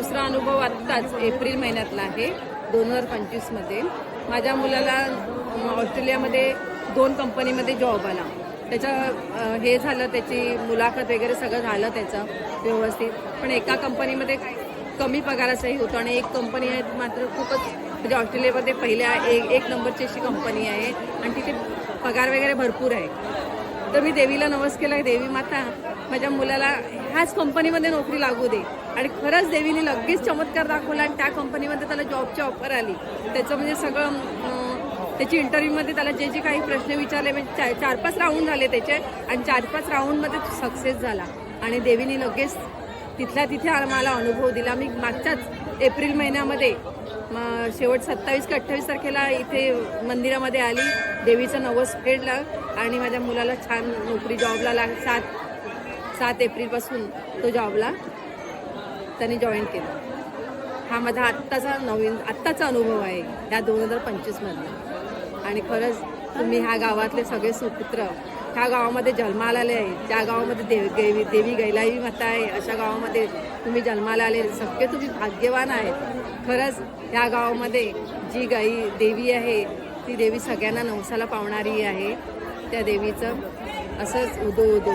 दुसरा अनुभव आत्ताच एप्रिल महिन्यातला आहे दोन हजार पंचवीसमध्ये. माझ्या मुलाला ऑस्ट्रेलियामध्ये दोन कंपनीमध्ये जॉब आला. त्याच्या हे झालं त्याची मुलाखत वगैरे सगळं झालं त्याचं व्यवस्थित. पण एका कंपनीमध्ये कमी पगाराचंही होतं आणि एक कंपनी आहे मात्र खूपच म्हणजे ऑस्ट्रेलियामध्ये पहिल्या एक एक नंबरची अशी कंपनी आहे आणि तिथे पगार वगैरे भरपूर आहे. तर मी देवीला नवस केला देवी माता माझ्या मुलाला ह्याच कंपनीमध्ये नोकरी लागू दे. आणि खरंच देवीने लगेच चमत्कार दाखवला आणि त्या कंपनीमध्ये त्याला जॉबची ऑफर आली. त्याचं म्हणजे सगळं त्याची इंटरव्ह्यूमध्ये त्याला जे जे काही प्रश्न विचारले म्हणजे चार चार पाच राऊंड झाले त्याचे आणि चार पाच राऊंडमध्ये सक्सेस झाला. आणि देवीने लगेच तिथल्या तिथे मला अनुभव दिला. मी मागच्याच एप्रिल महिन्यामध्ये मग शेवट सत्तावीस का अठ्ठावीस तारखेला इथे मंदिरामध्ये आली. देवीचं नवस फेडलं आणि माझ्या मुलाला छान नोकरी जॉबला लाग. सात सात एप्रिलपासून तो जॉबला त्यांनी जॉईन केलं. हा माझा आत्ताचा नवीन आत्ताचा अनुभव आहे. या दोन हजार पंचवीसमधला. आणि खरंच तुम्ही ह्या गावातले सगळे सुपुत्र ह्या गावामध्ये जन्माला आले आहे. ज्या गावामध्ये देव देवी देवी गैलावी माता आहे. अशा गावामध्ये तुम्ही जन्माला आले सगळे तुम्ही भाग्यवान आहेत. खरंच ह्या गावामध्ये जी गाई देवी आहे ती देवी सगळ्यांना नवसाला पावणारी आहे. त्या देवीचं असंच उदो उदो